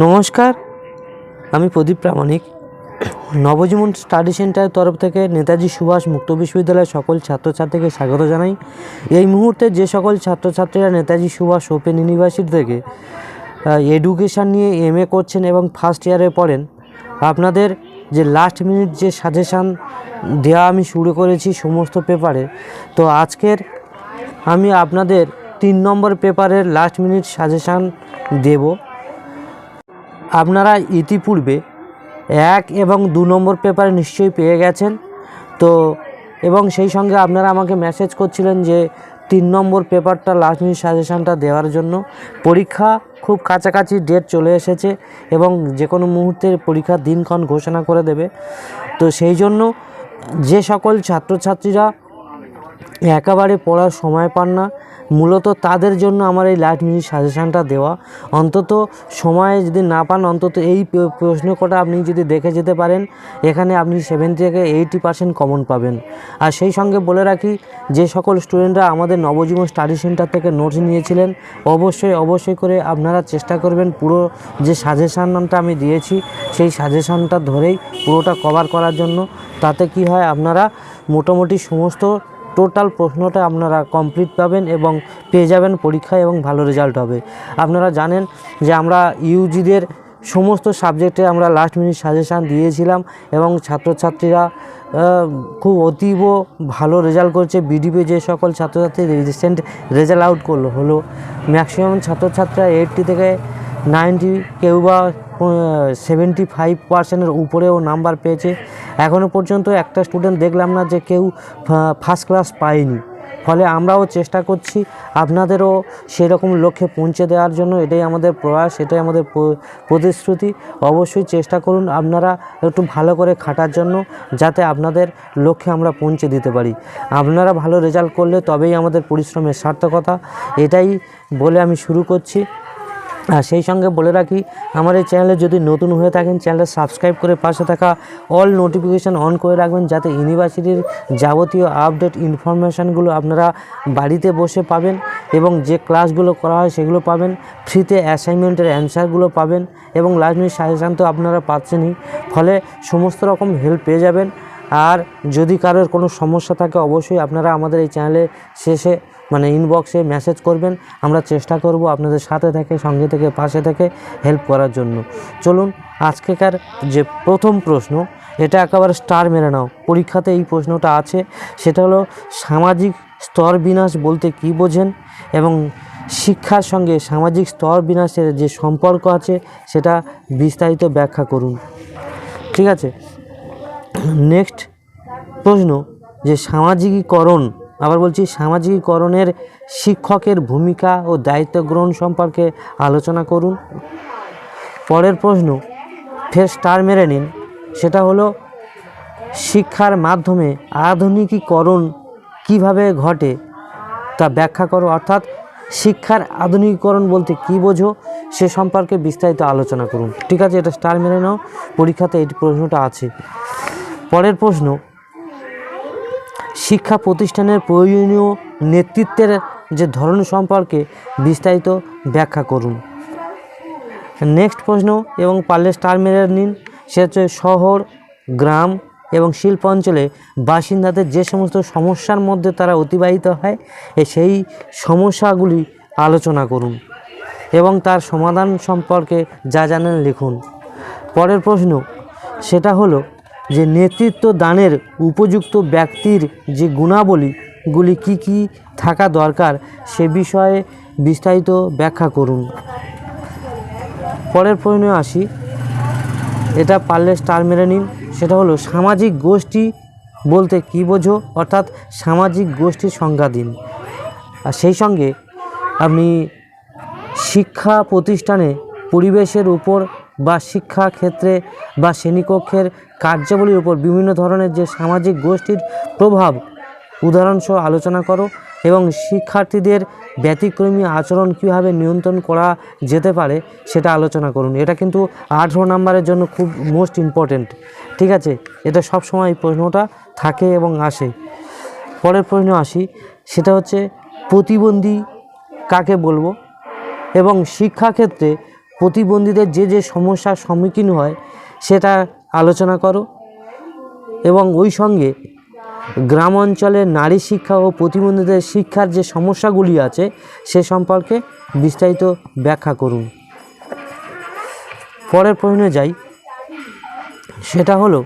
নমস্কার, আমি প্রদীপ প্রামাণিক। নবজীবন স্টাডি সেন্টারের তরফ থেকে নেতাজি সুভাষ মুক্ত বিশ্ববিদ্যালয়ের সকল ছাত্রছাত্রীকে স্বাগত জানাই। এই মুহূর্তে যে সকল ছাত্রছাত্রীরা নেতাজি সুভাষ ওপেন ইউনিভার্সিটি থেকে এডুকেশান নিয়ে এম এ করছেন এবং ফার্স্ট ইয়ারে পড়েন, আপনাদের যে লাস্ট মিনিট যে সাজেশান দেওয়া আমি শুরু করেছি সমস্ত পেপারে তো আজকের আমি আপনাদের তিন নম্বর পেপারের লাস্ট মিনিট সাজেশান দেবো। আপনারা ইতিপূর্বে এক এবং দু নম্বর পেপার নিশ্চয়ই পেয়ে গেছেন। তো, এবং সেই সঙ্গে আপনারা আমাকে মেসেজ করছিলেন যে তিন নম্বর পেপারটা লাস্ট মিনিট সাজেশানটা দেওয়ার জন্য। পরীক্ষা খুব কাছাকাছি ডেট চলে এসেছে এবং যে কোনো মুহূর্তে পরীক্ষার দিনক্ষণ ঘোষণা করে দেবে। তো সেই জন্য যে সকল ছাত্রছাত্রীরা একেবারে পড়ার সময় পান না মূলত তাদের জন্য আমার এই লাস্ট মিনিট সাজেশানটা দেওয়া। অন্তত সময় যদি না পান, অন্তত এই প্রশ্ন কটা আপনি যদি দেখে যেতে পারেন, এখানে আপনি সেভেন থেকে এইটি পার্সেন্ট কমন পাবেন। আর সেই সঙ্গে বলে রাখি, যে সকল স্টুডেন্টরা আমাদের নবজীবন স্টাডি সেন্টার থেকে নোটস নিয়েছিলেন, অবশ্যই অবশ্যই করে আপনারা চেষ্টা করবেন পুরো যে সাজেশানটা আমি দিয়েছি, সেই সাজেশানটা ধরেই পুরোটা কভার করার জন্য। তাতে কি হয়, আপনারা মোটামুটি সমস্ত টোটাল প্রশ্নটা আপনারা কমপ্লিট পাবেন এবং পেয়ে যাবেন পরীক্ষায় এবং ভালো রেজাল্ট হবে। আপনারা জানেন যে আমরা ইউজিদের সমস্ত সাবজেক্টে আমরা লাস্ট মিনিট সাজেশান দিয়েছিলাম এবং ছাত্রছাত্রীরা খুব অতীব ভালো রেজাল্ট করছে। বিডিপি যে সকল ছাত্রছাত্রী রিসেন্ট রেজাল্ট আউট করল, হলো ম্যাক্সিমাম ছাত্রছাত্রীরা এইটটি থেকে নাইনটি কেউ বা সেভেন্টি ফাইভ পার্সেন্টের উপরেও নাম্বার পেয়েছে। এখনও পর্যন্ত একটা স্টুডেন্ট দেখলাম না যে কেউ ফার্স্ট ক্লাস পায়নি। ফলে আমরাও চেষ্টা করছি আপনাদেরও সেরকম লক্ষ্যে পৌঁছে দেওয়ার জন্য। এটাই আমাদের প্রয়াস, এটাই আমাদের প্রতিশ্রুতি। অবশ্যই চেষ্টা করুন আপনারা একটু ভালো করে খাটার জন্য, যাতে আপনাদের লক্ষ্যে আমরা পৌঁছে দিতে পারি। আপনারা ভালো রেজাল্ট করলে তবেই আমাদের পরিশ্রমের সার্থকতা। এটাই বলে আমি শুরু করছি। আর সেই সঙ্গে বলে রাখি, আমার এই চ্যানেলে যদি নতুন হয়ে থাকেন, চ্যানেলটা সাবস্ক্রাইব করে পাশে থাকা অল নোটিফিকেশান অন করে রাখবেন, যাতে ইউনিভার্সিটির যাবতীয় আপডেট ইনফরমেশানগুলো আপনারা বাড়িতে বসে পাবেন এবং যে ক্লাসগুলো করা হয় সেগুলো পাবেন ফ্রিতে অ্যাসাইনমেন্টের অ্যান্সারগুলো পাবেন এবং মিনিট সাজেশান তো আপনারা পাচ্ছেনই। ফলে সমস্ত রকম হেল্প পেয়ে যাবেন। আর যদি কারোর কোনো সমস্যা থাকে, অবশ্যই আপনারা আমাদের এই চ্যানেলে শেষে মানে ইনবক্সে মেসেজ করবেন, আমরা চেষ্টা করব আপনাদের সাথে থেকে, সঙ্গে থেকে, পাশে থেকে হেল্প করার জন্য। চলুন, আজকেকার যে প্রথম প্রশ্ন, এটা একেবারে স্টার মেরে নাও। পরীক্ষাতে এই প্রশ্নটা আছে, সেটা হলো সামাজিক স্তর বিনাশ বলতে কী বোঝেন? এবং শিক্ষার সঙ্গে সামাজিক স্তর বিনাশের যে সম্পর্ক আছে, সেটা বিস্তারিত ব্যাখ্যা করুন। ঠিক আছে? নেক্সট প্রশ্ন, যে সামাজিকীকরণ আবার বলছি, সামাজিকীকরণের শিক্ষকের ভূমিকা ও দায়িত্ব গ্রহণ সম্পর্কে আলোচনা করুন। পরের প্রশ্ন ফের স্টার মেরে নিন। সেটা হলো, শিক্ষার মাধ্যমে আধুনিকীকরণ কীভাবে ঘটে তা ব্যাখ্যা করো। অর্থাৎ, শিক্ষার আধুনিকীকরণ বলতে কী বোঝো সে সম্পর্কে বিস্তারিত আলোচনা করুন। ঠিক আছে, এটা স্টার মেরে নাও, পরীক্ষাতে এই প্রশ্নটা আছে। পরের প্রশ্ন শিক্ষা প্রতিষ্ঠানের প্রয়োজনীয় নেতৃত্বের যে ধরন সম্পর্কে বিস্তারিত ব্যাখ্যা করুন। নেক্সট প্রশ্ন, এবং পারলে স্টার মেরে নিন। সে হচ্ছে শহর, গ্রাম এবং শিল্প অঞ্চলে বাসিন্দাদের যে সমস্ত সমস্যার মধ্যে তারা অতিবাহিত হয় সেই সমস্যাগুলি আলোচনা করুন এবং তার সমাধান সম্পর্কে যা জানেন লিখুন। পরের প্রশ্ন, সেটা হলো যে নেতৃত্ব দানের উপযুক্ত ব্যক্তির যে গুণাবলীগুলি কি কি থাকা দরকার সে বিষয়ে বিস্তারিত ব্যাখ্যা করুন। পরের প্রশ্নে আসি। এটা পারলে স্টার মেরে নিন। সেটা হলো, সামাজিক গোষ্ঠী বলতে কী বোঝো? অর্থাৎ সামাজিক গোষ্ঠীর সংজ্ঞা দিন। আর সেই সঙ্গে আপনি শিক্ষা প্রতিষ্ঠানে পরিবেশের উপর বা শিক্ষা ক্ষেত্রে বা শ্রেণীকক্ষের কার্যাবলীর উপর বিভিন্ন ধরনের যে সামাজিক গোষ্ঠীর প্রভাব উদাহরণসহ আলোচনা করো এবং শিক্ষার্থীদের ব্যতিক্রমী আচরণ কীভাবে নিয়ন্ত্রণ করা যেতে পারে সেটা আলোচনা করুন। এটা কিন্তু আঠেরো নাম্বারের জন্য খুব মোস্ট ইম্পর্ট্যান্ট ঠিক আছে? এটা সব সময় প্রশ্নটা থাকে এবং আসে। পরের প্রশ্ন আসি, সেটা হচ্ছে প্রতিবন্ধী কাকে বলব? এবং শিক্ষাক্ষেত্রে প্রতিবন্ধীদের যে যে সমস্যার সম্মুখীন হয়, সেটা আলোচনা করো। এবং ওই সঙ্গে গ্রাম অঞ্চলে নারী শিক্ষা ও প্রতিবন্ধীদের শিক্ষার যে সমস্যাগুলি আছে, সে সম্পর্কে বিস্তারিত ব্যাখ্যা করুন। পরের প্রশ্নে যাই। সেটা হলো,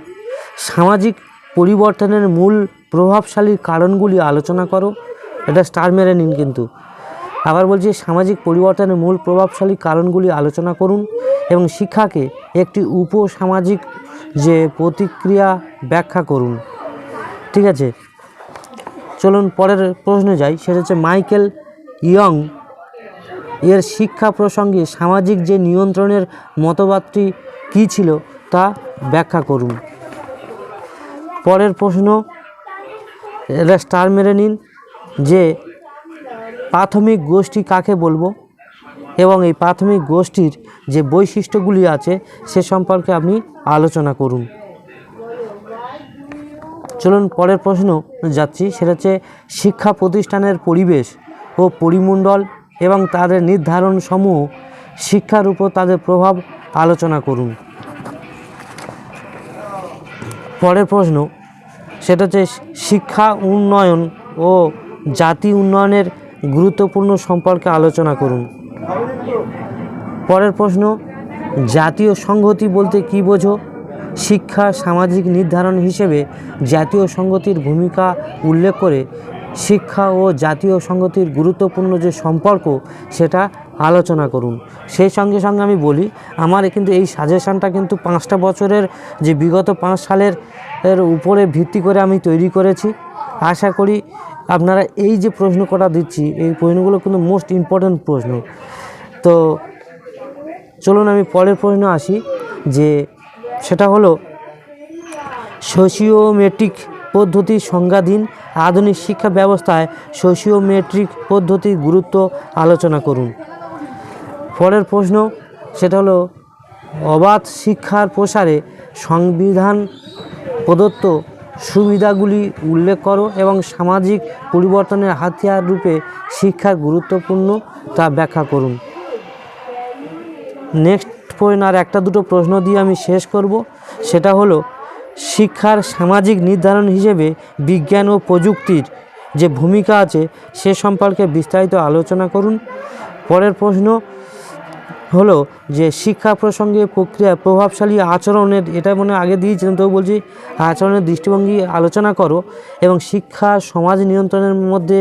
সামাজিক পরিবর্তনের মূল প্রভাবশালী কারণগুলি আলোচনা করো। এটা স্টার মেরে নিন কিন্তু। আবার বলছি, সামাজিক পরিবর্তনের মূল প্রভাবশালী কারণগুলি আলোচনা করুন এবং শিক্ষাকে একটি উপসামাজিক যে প্রতিক্রিয়া ব্যাখ্যা করুন। ঠিক আছে? চলুন পরের প্রশ্নে যাই। সেটা হচ্ছে মাইকেল ইয়ং। এর শিক্ষা প্রসঙ্গে সামাজিক যে নিয়ন্ত্রণের মতবাদটি কী ছিল তা ব্যাখ্যা করুন। পরের প্রশ্ন, এটা স্টার মেরে নিন, যে প্রাথমিক গোষ্ঠী কাকে বলব? এবং এই প্রাথমিক গোষ্ঠীর যে বৈশিষ্ট্যগুলি আছে, সে সম্পর্কে আপনি আলোচনা করুন। চলুন পরের প্রশ্ন যাচ্ছি, সেটা হচ্ছে শিক্ষা প্রতিষ্ঠানের পরিবেশ ও পরিমণ্ডল এবং তাদের নির্ধারণ সমূহ শিক্ষার উপর তাদের প্রভাব আলোচনা করুন। পরের প্রশ্ন, সেটা হচ্ছে শিক্ষা উন্নয়ন ও জাতি উন্নয়নের গুরুত্বপূর্ণ সম্পর্কে আলোচনা করুন। পরের প্রশ্ন, জাতীয় সংহতি বলতে কী বোঝো? শিক্ষা, সামাজিক নির্ধারণ হিসেবে জাতীয় সংগতির ভূমিকা উল্লেখ করে শিক্ষা ও জাতীয় সংগতির গুরুত্বপূর্ণ যে সম্পর্ক, সেটা আলোচনা করুন। সেই সঙ্গে সঙ্গে আমি বলি, আমার কিন্তু এই সাজেশানটা কিন্তু পাঁচটা বছরের, যে বিগত পাঁচ সালের উপরে ভিত্তি করে আমি তৈরি করেছি। আশা করি আপনারা এই যে প্রশ্ন করা দিচ্ছি, এই প্রশ্নগুলো কিন্তু মোস্ট ইম্পর্ট্যান্ট প্রশ্ন। তো চলুন আমি পরের প্রশ্ন আসি, যে সেটা হলো সোশিওমেট্রিক পদ্ধতির সংজ্ঞাধীন আধুনিক শিক্ষা ব্যবস্থায় সোশিওমেট্রিক পদ্ধতির গুরুত্ব আলোচনা করুন। পরের প্রশ্ন, সেটা হলো, অবাধ শিক্ষার প্রসারে সংবিধান প্রদত্ত সুবিধাগুলি উল্লেখ করো এবং সামাজিক পরিবর্তনের হাতিয়ার রূপে শিক্ষার গুরুত্বপূর্ণ তা ব্যাখ্যা করুন। নেক্সট পয়েন্ট আর একটা দুটো প্রশ্ন দিয়ে আমি শেষ করব। সেটা হলো, শিক্ষার সামাজিক নির্ধারণ হিসেবে বিজ্ঞান ও প্রযুক্তির যে ভূমিকা আছে সে সম্পর্কে বিস্তারিত আলোচনা করুন। পরের প্রশ্ন হলো যে শিক্ষা প্রসঙ্গে প্রক্রিয়া প্রভাবশালী আচরণের, এটা মনে আগে দিয়েছিলাম তো বলছি আচরণের দৃষ্টিভঙ্গি আলোচনা করো এবং শিক্ষা সমাজ নিয়ন্ত্রণের মধ্যে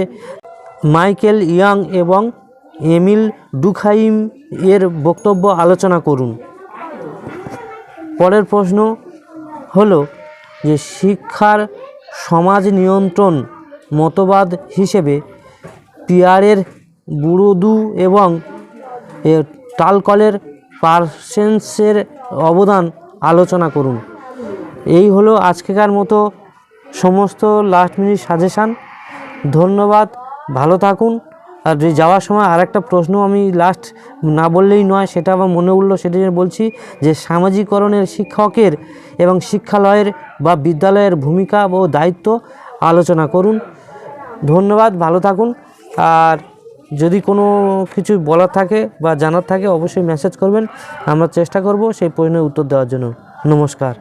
মাইকেল ইয়াং এবং এমিল ডুখাইম এর বক্তব্য আলোচনা করুন। পরের প্রশ্ন হলো যে শিক্ষার সমাজ নিয়ন্ত্রণ মতবাদ হিসেবে পিয়ারের বুরুদু এবং টালকলের পার্সেন্সের অবদান আলোচনা করুন। এই হলো আজকেকার মতো সমস্ত লাস্ট মিনিট সাজেশান ধন্যবাদ, ভালো থাকুন। আর যে যাওয়ার সময় আরেকটা প্রশ্ন আমি লাস্ট না বললেই নয়, সেটা আমার মনে উঠল, সেটা বলছি যে সামাজিকরণের শিক্ষকের এবং শিক্ষালয়ের বা বিদ্যালয়ের ভূমিকা ও দায়িত্ব আলোচনা করুন। ধন্যবাদ, ভালো থাকুন। আর যদি কোনো কিছু বলার থাকে বা জানার থাকে, অবশ্যই মেসেজ করবেন। আমরা চেষ্টা করব সেই প্রশ্নের উত্তর দেওয়ার জন্য। নমস্কার।